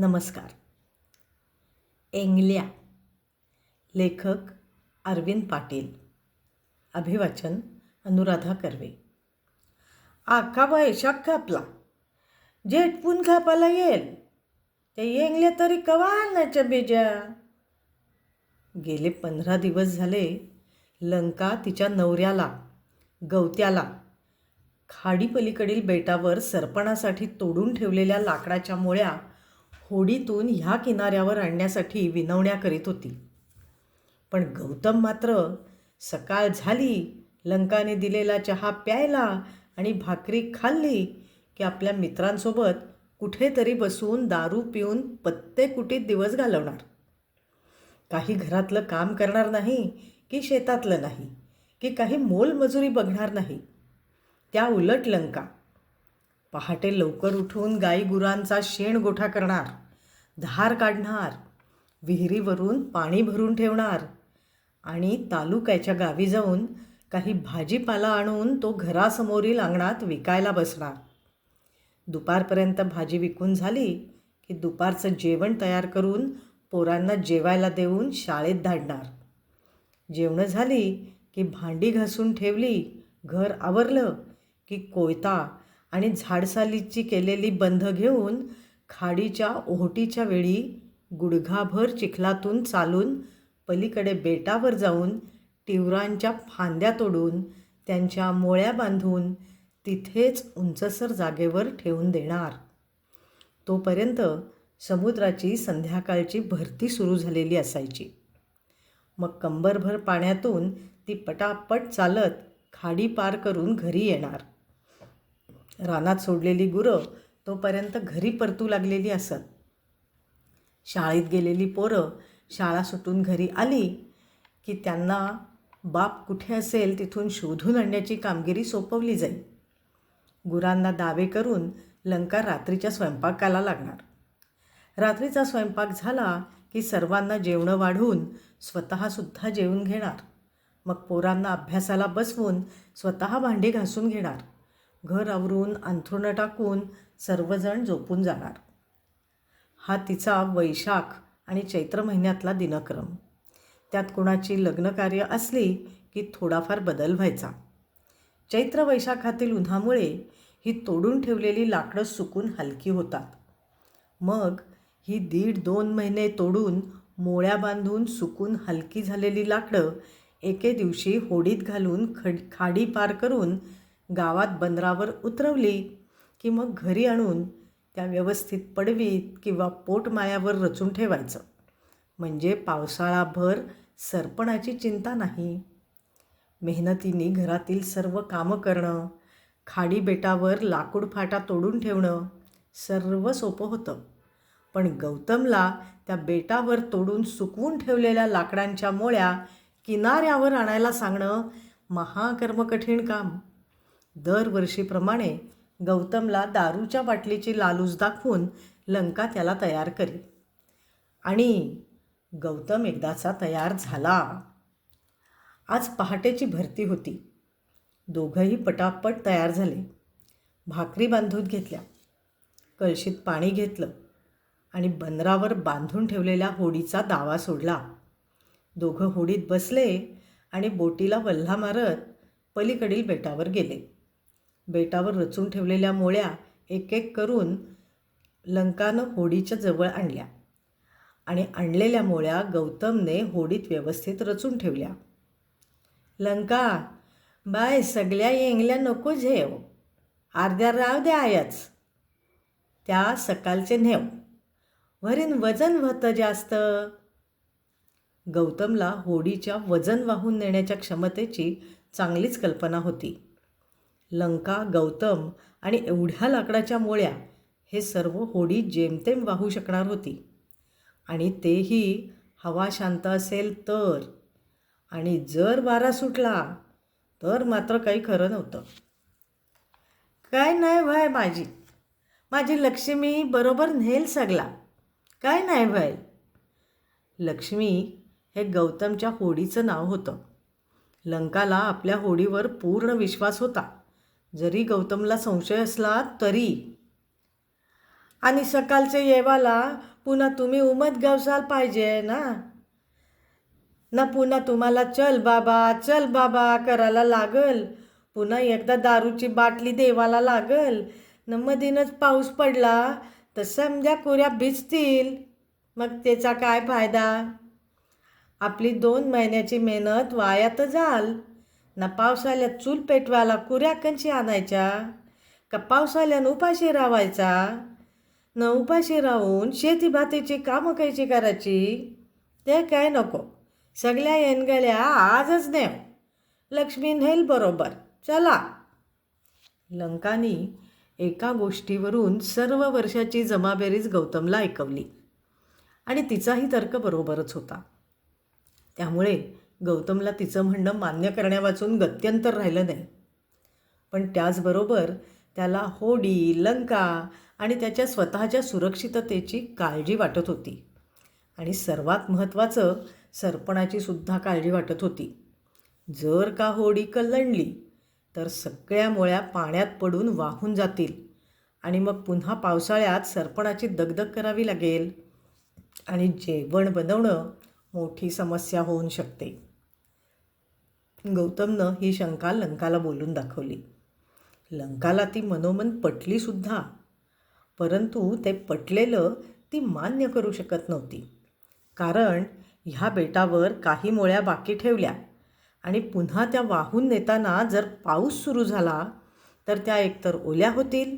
नमस्कार. एंगल्या. लेखक अरविंद पाटील. अभिवाचन अनुराधा कर्वे. आका वैशाख कापला. जेटपून कापायला येईल. ते येंगले तरी कवा आणायच्या बेजा? गेले पंधरा दिवस झाले लंका तिच्या नवऱ्याला गवत्याला खाडीपलीकडील बेटावर सरपणासाठी तोडून ठेवलेल्या लाकडाच्या मोळ्या होडीतून ह्या किनाऱ्यावर आणण्यासाठी विनवण्या करीत होती. पण गौतम मात्र सकाळ झाली लंकाने दिलेला चहा प्यायला आणि भाकरी खाल्ली की आपल्या मित्रांसोबत कुठेतरी बसून दारू पिऊन पत्ते कुटीत दिवस घालवणार. काही घरातलं काम करणार नाही की शेतातलं नाही की काही मोलमजुरी बघणार नाही. त्या उलट लंका पहाटे लवकर उठून गाई गुरांचा शेण गोठा करणार धार काढणार विहिरीवरून पाणी भरून ठेवणार आणि तालुक्याच्या गावी जाऊन काही भाजीपाला आणून तो घरासमोरील अंगणात विकायला बसणार. दुपारपर्यंत भाजी विकून झाली की दुपारचं जेवण तयार करून पोरांना जेवायला देऊन शाळेत धाडणार. जेवणं झाली की भांडी घासून ठेवली घर आवरलं की कोयता आणि झाडसालीची केलेली बंध घेऊन खाडीच्या ओहोटीच्या वेळी गुडघाभर चिखलातून चालून पलीकडे बेटावर जाऊन टिवरांच्या फांद्या तोडून त्यांच्या मोळ्या बांधून तिथेच उंचसर जागेवर ठेवून देणार. तोपर्यंत समुद्राची संध्याकाळची भरती सुरू झालेली असायची. मग कंबरभर पाण्यातून ती पटापट चालत खाडी पार करून घरी येणार. रानात सोडलेली गुरं तोपर्यंत घरी परतू लागलेली असत. शाळेत गेलेली पोरं शाळा सुटून घरी आली की त्यांना बाप कुठे असेल तिथून शोधून आणण्याची कामगिरी सोपवली जाईल गुरांना दावे करून लंका रात्रीच्या स्वयंपाकाला लागणार. रात्रीचा स्वयंपाक झाला की सर्वांना जेवणं वाढवून स्वतःसुद्धा जेवून घेणार. मग पोरांना अभ्यासाला बसवून स्वतः भांडी घासून घेणार. घर आवरून अंथरुणं टाकून सर्वजण झोपून जाणार. हा तिचा वैशाख आणि चैत्र महिन्यातला दिनक्रम. त्यात कोणाची लग्नकार्य असली की थोडाफार बदल व्हायचा. चैत्र वैशाखातील उन्हामुळे ही तोडून ठेवलेली लाकडं सुकून हलकी होतात. मग ही दीड दोन महिने तोडून मोळ्या बांधून सुकून हलकी झालेली लाकडं एके दिवशी होडीत घालून खड खाडी पार करून गावात बंदरावर उतरवली की मग घरी आणून त्या व्यवस्थित पडवीत किंवा पोटमाळ्यावर रचून ठेवायचं. म्हणजे पावसाळाभर सरपणाची चिंता नाही. मेहनतीने घरातील सर्व कामं करणं खाडी बेटावर लाकूड फाटा तोडून ठेवणं सर्व सोपं होतं. पण गौतमला त्या बेटावर तोडून सुकवून ठेवलेल्या लाकडांच्या मोळ्या किनाऱ्यावर आणायला सांगणं महाकर्मकठीण काम. दरवर्षीप्रमाणे गौतमला दारूच्या बाटलीची लालूच दाखवून लंका त्याला तयार करी. आणि गौतम एकदाचा तयार झाला. आज पहाटेची भरती होती. दोघंही पटापट तयार झाले. भाकरी बांधून घेतल्या. कळशीत पाणी घेतलं आणि बंदरावर बांधून ठेवलेल्या होडीचा दावा सोडला. दोघं होडीत बसले आणि बोटीला वल्हा मारत पलीकडील बेटावर गेले. बेटावर रचून ठेवलेल्या मोळ्या एक एक करून लंकानं होडीच्या जवळ आणल्या आणि आणलेल्या मोळ्या गौतमने होडीत व्यवस्थित रचून ठेवल्या. लंका बाय सगळ्या येंगल्या नको झेव. अर्ध्या राव द्या आयच त्या सकाळचे नेव. वरीन वजन व्हतं जास्त. गौतमला होडीच्या वजन वाहून नेण्याच्या क्षमतेची चांगलीच कल्पना होती. लंका गौतम आणि एवढ्या लाकडाच्या मोळ्या हे सर्व होडी जेमतेम वाहू शकणार होती. आणि तेही हवा शांत असेल तर. आणि जर वारा सुटला तर मात्र काही खरं नव्हतं. काय नाही व्हाय माझी माझी लक्ष्मी बरोबर नेल सगला. काय नाही व्हाय? लक्ष्मी हे गौतमच्या होडीचं नाव होतं. लंकाला आपल्या होडीवर पूर्ण विश्वास होता. जरी गौतमला संशय असला तरी. आणि सकाळचे येवाला पुन्हा तुम्ही उमत गवसाल पाहिजे ना? ना पुन्हा तुम्हाला चल बाबा चल बाबा करायला लागल. पुन्हा एकदा दारूची बाटली देवाला लागल. न मधीनच पाऊस पडला तर समजा कुऱ्या भिजतील. मग त्याचा काय फायदा? आपली दोन महिन्याची मेहनत वायात जाल. ना पावसाळ्यात चूल पेटवायला कुऱ्या कंची आणायच्या? का पावसाळ्यानं उपाशी राहायचा? न उपाशी राहून शेती भातीची कामं कायची करायची? ते काय नको. सगळ्या येणगळ्या आजच नेव. लक्ष्मी नेल बरोबर. चला. लंकानी एका गोष्टीवरून सर्व वर्षाची जमाबेरीज गौतमला ऐकवली. आणि तिचाही तर्क बरोबरच होता. त्यामुळे गौतमला तिचं म्हणणं मान्य करण्यावाचून गत्यंतर राहिलं नाही. पण त्याचबरोबर त्याला होडी लंका आणि त्याच्या स्वतःच्या सुरक्षिततेची काळजी वाटत होती. आणि सर्वात महत्त्वाचं सरपणाची सुद्धा काळजी वाटत होती. जर का होडी कल्लणली तर सगळ्या मुळ्या पाण्यात पडून वाहून जातील. आणि मग पुन्हा पावसाळ्यात सरपणाची दगदग करावी लागेल. आणि जेवण बनवणं मोठी समस्या होऊन शकते. गौतमनं ही शंका लंकाला बोलून दाखवली. लंकाला ती मनोमन पटलीसुद्धा परंतु ते पटलेलं ती मान्य करू शकत नव्हती. कारण ह्या बेटावर काही मोळ्या बाकी ठेवल्या आणि पुन्हा त्या वाहून नेताना जर पाऊस सुरू झाला तर त्या एकतर ओल्या होतील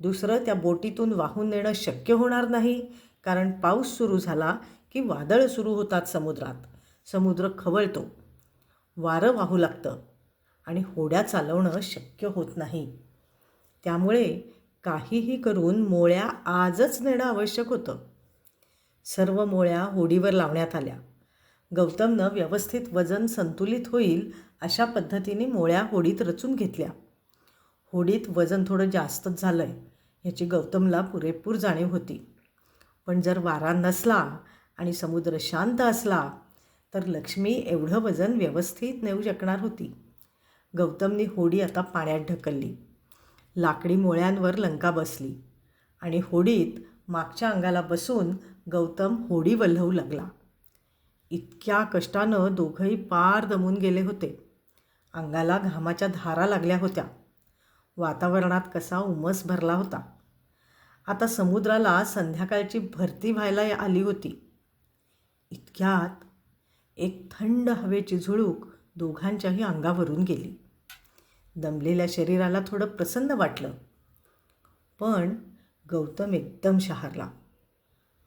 दुसरं त्या बोटीतून वाहून नेणं शक्य होणार नाही कारण पाऊस सुरू झाला की वादळ सुरू होतात समुद्रात. समुद्र खवळतो. वारं वाहू लागतं आणि होड्या चालवणं शक्य होत नाही. त्यामुळे काहीही करून मोळ्या आजच नेणं आवश्यक होतं. सर्व मोळ्या होडीवर लावण्यात आल्या. गौतमनं व्यवस्थित वजन संतुलित होईल अशा पद्धतीने मोळ्या होडीत रचून घेतल्या. होडीत वजन थोडं जास्तच झालं आहे ह्याची गौतमला पुरेपूर जाणीव होती. पण जर वारा नसला आणि समुद्र शांत असला तर लक्ष्मी एवढं वजन व्यवस्थित नेऊ शकणार होती. गौतमनी होडी आता पाण्यात ढकलली. लाकडी मोळ्यांवर लंका बसली आणि होडीत मागच्या अंगाला बसून गौतम होडी वल्हवू लागला. इतक्या कष्टानं दोघंही पार दमून गेले होते. अंगाला घामाच्या धारा लागल्या होत्या. वातावरणात कसा उमस भरला होता. आता समुद्राला संध्याकाळची भरती व्हायला आली होती. इतक्यात एक थंड हवेची झुळूक दोघांच्याही अंगावरून गेली. दमलेल्या शरीराला थोडं प्रसन्न वाटलं. पण गौतम एकदम शहारला.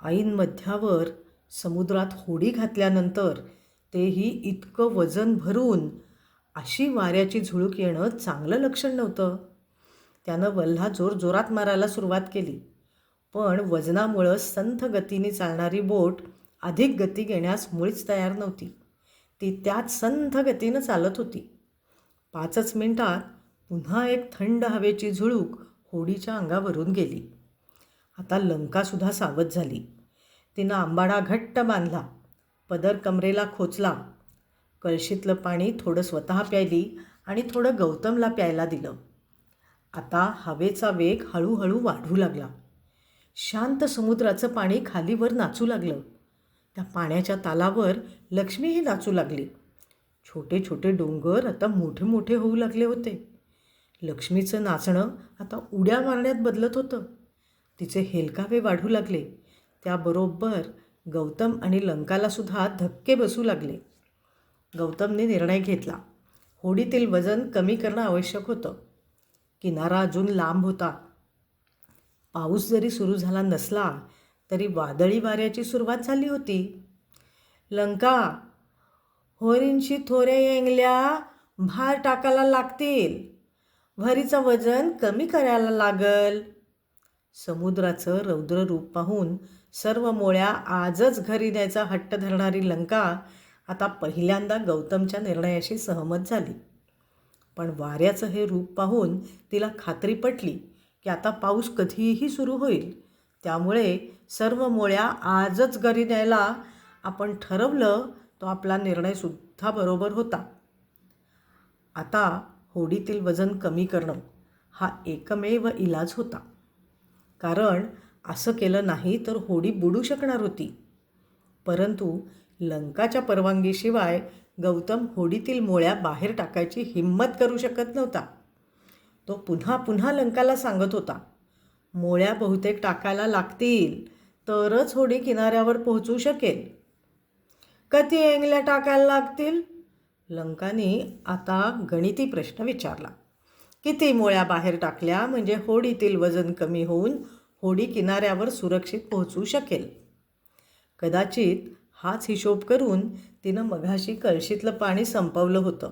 ऐन मध्यावर समुद्रात होडी घातल्यानंतर तेही इतकं वजन भरून अशी वाऱ्याची झुळूक येणं चांगलं लक्षण नव्हतं. त्यानं वल्हा जोर जोरात मारायला सुरुवात केली. पण वजनामुळं संथ गतीने चालणारी बोट अधिक गती घेण्यास मुळीच तयार नव्हती. ती त्याच संथ गतीनं चालत होती. पाचच मिनिटात पुन्हा एक थंड हवेची झुळूक होडीच्या अंगावरून गेली. आता लंकासुद्धा सावध झाली. तिनं आंबाडा घट्ट बांधला. पदर कमरेला खोचला. कळशीतलं पाणी थोडं स्वतः प्यायली आणि थोडं गौतमला प्यायला दिलं. आता हवेचा वेग हळूहळू वाढू लागला. शांत समुद्राचं पाणी खालीवर नाचू लागलं. त्या पाण्याच्या तालावर लक्ष्मीही नाचू लागली. छोटे छोटे डोंगर आता मोठे मोठे होऊ लागले होते. लक्ष्मीचं नाचणं आता उड्या मारण्यात बदलत होतं. तिचे हेलकावे वाढू लागले. त्याबरोबर गौतम आणि लंकालासुद्धा धक्के बसू लागले. गौतमने निर्णय घेतला. होडीतील वजन कमी करणं आवश्यक होतं. किनारा अजून लांब होता. पाऊस जरी सुरू झाला नसला तरी वादळी वाऱ्याची सुरुवात झाली होती. लंका होरींशी थोरे येंगल्या भार टाकायला लागतील. भरीचं वजन कमी करायला लागल. समुद्राचं रौद्र रूप पाहून सर्व मोळ्या आजच घरी न्यायचा हट्ट धरणारी लंका आता पहिल्यांदा गौतमच्या निर्णयाशी सहमत झाली. पण वाऱ्याचं हे रूप पाहून तिला खात्री पटली की आता पाऊस कधीही सुरू होईल. त्यामुळे सर्व मोळ्या आजच घरी न्यायला आपण ठरवलं तो आपला निर्णयसुद्धा बरोबर होता. आता होडीतील वजन कमी करणं हा एकमेव इलाज होता. कारण असं केलं नाही तर होडी बुडू शकणार होती. परंतु लंकाच्या परवानगीशिवाय गौतम होडीतील मोळ्या बाहेर टाकायची हिंमत करू शकत नव्हता. तो पुन्हा पुन्हा लंकाला सांगत होता. मोळ्या बहुतेक टाकायला लागतील तरच होडी किनाऱ्यावर पोहोचू शकेल. कती एंगल्या टाकायला लागतील? लंकाने आता गणिती प्रश्न विचारला. किती मोळ्या बाहेर टाकल्या म्हणजे होडीतील वजन कमी होऊन होडी किनाऱ्यावर सुरक्षित पोहोचू शकेल. कदाचित हाच हिशोब करून तिनं मघाशी कळशीतलं पाणी संपवलं होतं.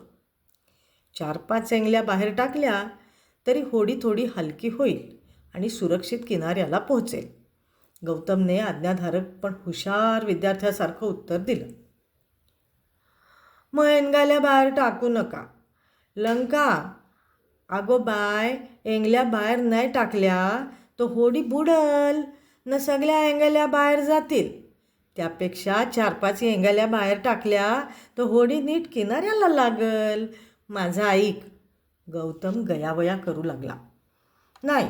चार पाच एंगल्या बाहेर टाकल्या तरी होडी थोडी हलकी होईल. आणि सुरक्षित किनाऱ्याला पोहोचेल. गौतमने आज्ञाधारक पण हुशार विद्यार्थ्यासारखं उत्तर दिलं. मग एंगाल्या बाहेर टाकू नका. लंका अगो बाय एंगल्या बाहेर नाही टाकल्या तो होडी बुडल. न सगळ्या एंगल्या बाहेर जातील. त्यापेक्षा चार पाच एंगल्या बाहेर टाकल्या तर होडी नीट किनाऱ्याला लागल. माझा ऐक. गौतम गयावया करू लागला. नाही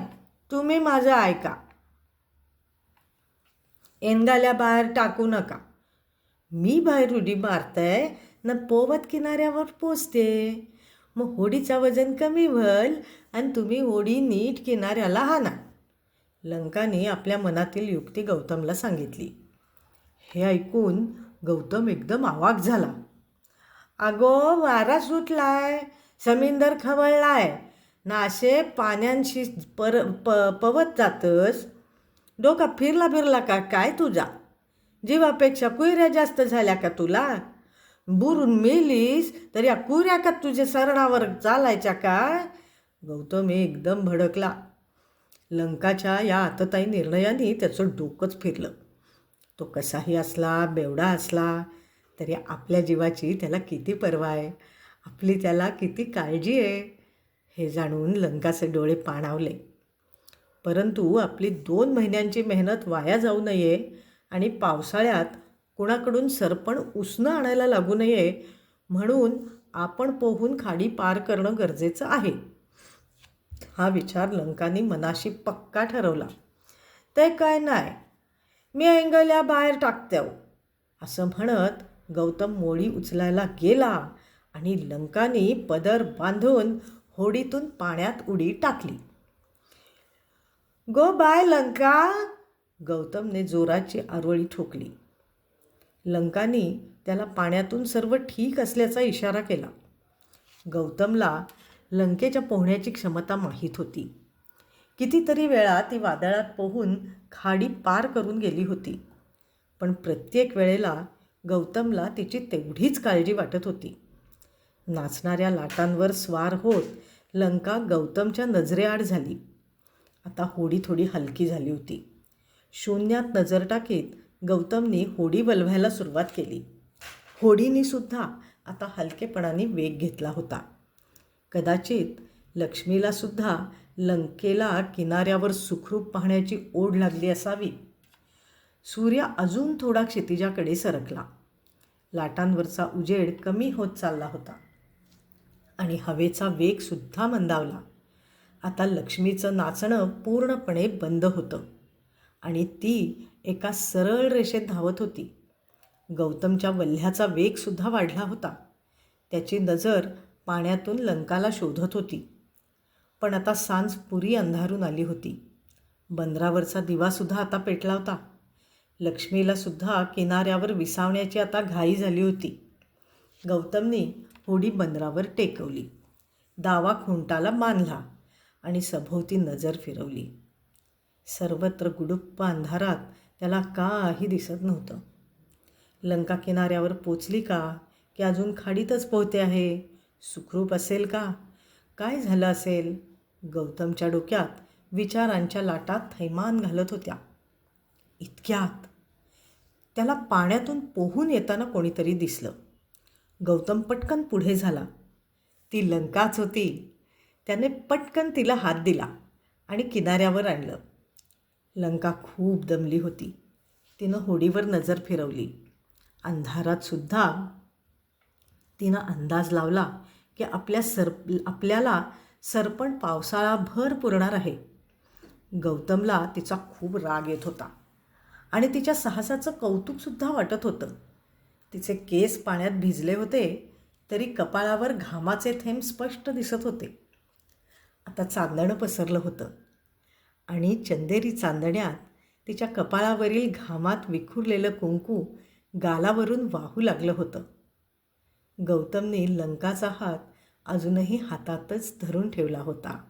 तुम्ही माझं ऐका. एनगाल्या बाहेर टाकू नका. मी बाहेर उडी मारतंय न पोवत किनाऱ्यावर पोचते. मग होडीचं वजन कमी व्हाल आणि तुम्ही होडी नीट किनाऱ्याला हाना लंकाने आपल्या मनातील युक्ती गौतमला सांगितली. हे ऐकून गौतम एकदम आवाक झाला. अगो वारा सुटलाय. समिंदर खवळलाय. नाशे पाण्यांशी पर प पवत जातस. डोका फिरला फिरला का काय तुझा? जीवापेक्षा कुयऱ्या जास्त झाल्या का तुला? बुरून मेलीस तर या कुऱ्या का तुझ्या सरणावर चालायच्या का? गौतम एकदम भडकला. लंकाच्या या आतताई निर्णयाने त्याचं डोकंच फिरलं. तो कसाही असला बेवडा असला तरी आपल्या जीवाची त्याला किती पर्वा आहे? आपली त्याला किती काळजी आहे? हे जाणून लंकाचे डोळे पाणावले. परंतु आपली दोन महिन्यांची मेहनत वाया जाऊ नये आणि पावसाळ्यात कुणाकडून सरपण उसणं आणायला लागू नये म्हणून आपण पोहून खाडी पार करणं गरजेचं आहे. हा विचार लंकानी मनाशी पक्का ठरवला. ते काय नाही मी एंगल्या बाहेर टाकते असं म्हणत गौतम मोळी उचलायला गेला आणि लंकानी पदर बांधून होडीतून पाण्यात उडी टाकली. गो बाय लंका! गौतमने जोराची आरोळी ठोकली. लंकानी त्याला पाण्यातून सर्व ठीक असल्याचा इशारा केला. गौतमला लंकेच्या पोहण्याची क्षमता माहीत होती. कितीतरी वेळा ती वादळात पोहून खाडी पार करून गेली होती. पण प्रत्येक वेळेला गौतमला तिची तेवढीच काळजी वाटत होती. नाचणाऱ्या लाटांवर स्वार होत लंका गौतमच्या नजरेआड झाली. आता होडी थोडी हलकी झाली होती. शून्यात नजर टाकीत गौतमने होडी बलवायला सुरुवात केली. होडीनी सुद्धा आता हलकेपणाने वेग घेतला होता. कदाचित लक्ष्मीला सुद्धा लंकेला किनाऱ्यावर सुखरूप पाहण्याची ओढ लागली असावी. सूर्य अजून थोडा क्षितिजाकडे सरकला. लाटांवरचा उजेड कमी होत चालला होता. आणि हवेचा वेगसुद्धा मंदावला. आता लक्ष्मीचं नाचणं पूर्णपणे बंद होतं. आणि ती एका सरळ रेषेत धावत होती. गौतमच्या वल्ह्याचा वेगसुद्धा वाढला होता. त्याची नजर पाण्यातून लंकाला शोधत होती. पण आता सांज पुरी अंधारून आली होती. बंदरावरचा दिवासुद्धा आता पेटला होता. लक्ष्मीला सुद्धा किनाऱ्यावर विसावण्याची आता घाई झाली होती. गौतमनी होडी बंदरावर टेकवली. दावा खुंटाला बांधला आणि सभोवती नजर फिरवली. सर्वत्र गुडुप्प अंधारात त्याला काही दिसत नव्हतं. लंका किनाऱ्यावर पोचली का? की अजून खाडीतच पोहते आहे? सुखरूप असेल का? काय झालं असेल? गौतमच्या डोक्यात विचारांच्या लाटात थैमान घालत होत्या. इतक्यात. त्याला पाण्यातून पोहून येताना कोणीतरी दिसलं. गौतम पटकन पुढे झाला. ती लंकाच होती. त्याने पटकन तिला हात दिला आणि किनाऱ्यावर आणलं. लंका खूप दमली होती. तिनं होडीवर नजर फिरवली. अंधारात सुद्धा तिनं अंदाज लावला की आपल्या सर आपल्याला सरपण पावसाळाभर पुरणार आहे. गौतमला तिचा खूप राग येत होता आणि तिच्या साहसाचं कौतुकसुद्धा वाटत होतं. तिचे केस पाण्यात भिजले होते तरी कपाळावर घामाचे थेंब स्पष्ट दिसत होते. आता चांदणं पसरलं होतं. आणि चंदेरी चांदण्यात तिच्या कपाळावरील घामात विखुरलेलं कुंकू गालावरून वाहू लागलं होतं. गौतमने लंकाचा हात अजूनही हातातच धरून ठेवला होता.